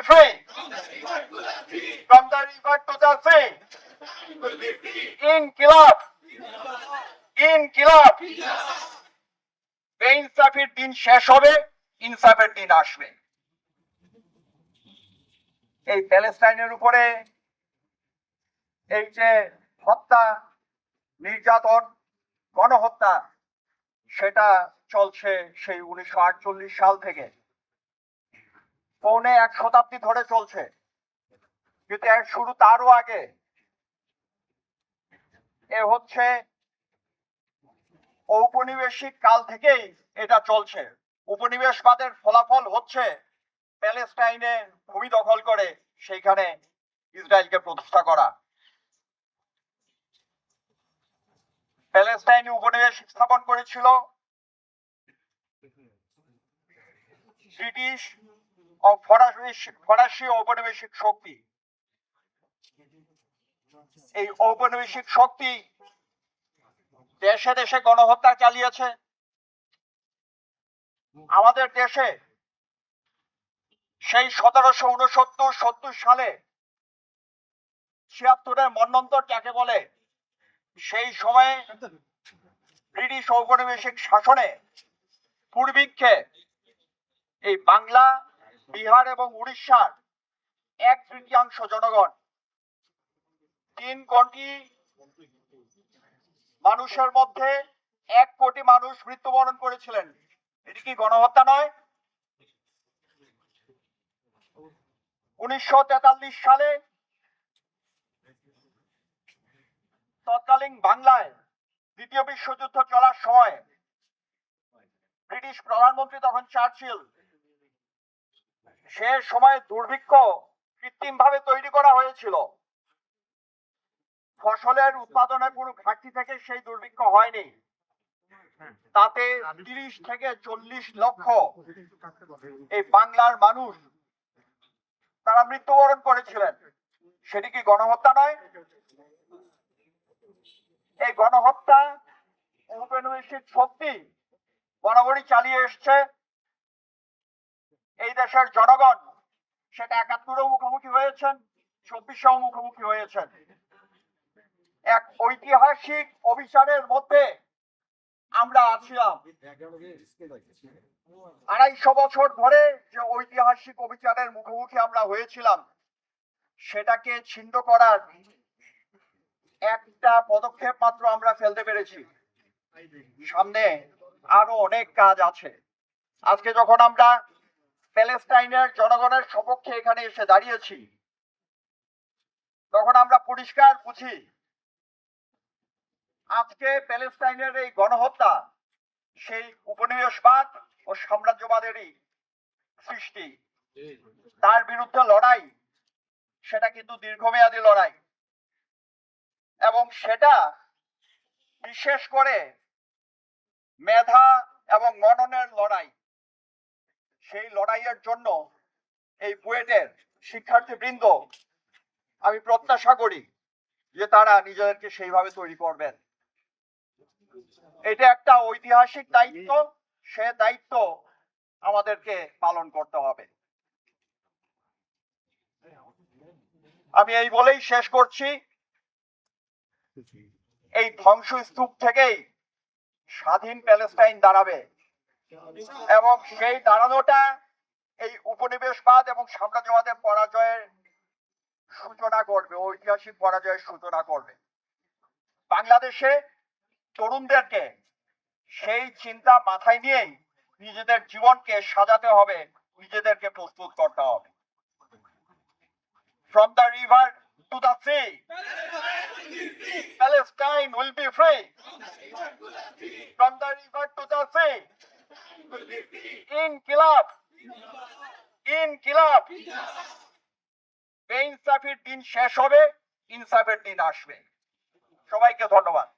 be free. From the river to the sea. ইনকিলাব ইনকিলাব বেইনসাফের দিন শেষ হবে ইনসাফের দিন আসবে এই প্যালেস্টাইনের উপরে এই যে হত্যা, নির্যাতন, গণহত্যা, সেটা চলছে সেই উনিশশো আটচল্লিশ সাল থেকে পৌনে এক শতাব্দী ধরে চলছে। কিন্তু এর শুরু তারও আগে। এ হচ্ছে ঔপনিবেশিক কাল থেকেই এটা চলছে। উপনিবেশবাদের ফলাফল হচ্ছে প্যালেস্টাইনে ভূমি দখল করে সেইখানে ইসরায়েলকে প্রতিষ্ঠা করা। প্যালেস্টাইনে উপনিবেশ স্থাপন করেছিল ব্রিটিশ ফরাসি ঔপনিবেশিক শক্তি। এই ঔপনিবেশিক শক্তি দেশে দেশে গণহত্যা চালিয়েছে। আমাদের দেশে সেই সতেরোশো উনসত্তর সত্তর সালে ছিয়াত্তরের মন্বন্তর যাকে বলে, সেই সময়ে ব্রিটিশ ঔপনিবেশিক শাসনে পূর্বিক্ষে এই বাংলা বিহার এবং উড়িষ্যার এক তৃতীয়াংশ জনগণ। তিন কোটি মানুষের মধ্যে এক কোটি মানুষ মৃত্যুবরণ করেছিলেন। এটি কি গণহত্যা নয়? উনিশশো সালে তৎকালীন বাংলায় দ্বিতীয় বিশ্বযুদ্ধ চলার সময় ব্রিটিশ প্রধানমন্ত্রী তখন চার্চিল সে সময় দুর্ভিক্ষ কৃত্রিম ভাবে তৈরি করা হয়েছিল। ফসলের উৎপাদনের কোনো ঘাটতি থেকে সেই দুর্ভিক্ষ হয়নি। তাতে তিরিশ থেকে চল্লিশ লক্ষ এই বাংলার মানুষ তারা মৃত্যুবরণ করেছিলেন। সেটি কি গণহত্যা নয়? এই গণহত্যা ঔপনিবেশিক শক্তি বরাবরই চালিয়ে এসছে। এই দেশের জনগণ, সেটা একাত্তরেও মুখোমুখি হয়েছেন, চব্বিশেও মুখোমুখি হয়েছেন। এক ঐতিহাসিক অভিযানের মধ্যে আমরা আছিলাম আড়াইশো বছর ধরে যে ঐতিহাসিক অভিযানের মুখোমুখি আমরা হয়েছিলাম, সেটাকে ছিন্ন করার একটা পদক্ষেপ মাত্র আমরা ফেলতে পেরেছি। সামনে আরও অনেক কাজ আছে। আজকে যখন আমরা প্যালেস্টাইনের জনগণের সপক্ষে এখানে এসে দাঁড়িয়েছি। তখন আমরা পরিষ্কার বুঝি আজকে প্যালেস্টাইনের এই গণহত্যা সেই উপনিবেশবাদ ও সাম্রাজ্যবাদেরই সৃষ্টি। তার বিরুদ্ধে লড়াই সেটা কিন্তু দীর্ঘমেয়াদী লড়াই। এবং সেটা বিশেষ করে মেধা এবং মননের লড়াই। সেই লড়াইয়ের জন্য এই বুয়েটের শিক্ষার্থী বৃন্দ আমি প্রত্যাশা করি যে তারা নিজেদেরকে সেইভাবে তৈরি করবেন। এটা একটা ঐতিহাসিক দায়িত্ব, সে দায়িত্ব আমাদেরকে পালন করতে হবে। আমি এই বলেই শেষ করছি। এই ধ্বংসস্তূপ থেকেই স্বাধীন প্যালেস্টাইন দাঁড়াবে। এবং সেই দাঁড়ানোটা এই উপনিবেশবাদ এবং সাম্রাজ্যবাদের পরাজয়ের সূচনা করবে ঐতিহাসিক পরাজয়ের সূচনা করবে বাংলাদেশে তরুণদেরকে সেই চিন্তা মাথায় নিয়েই নিজেদের জীবনকে সাজাতে হবে, নিজেদেরকে প্রস্তুত করতে হবে from the river to the sea Palestine will be free. From the river to the sea. ইনকিলাব। ইনকিলাব। বেইনসাফির দিন শেষ হবে ইনসাফের দিন আসবে। সবাইকে ধন্যবাদ।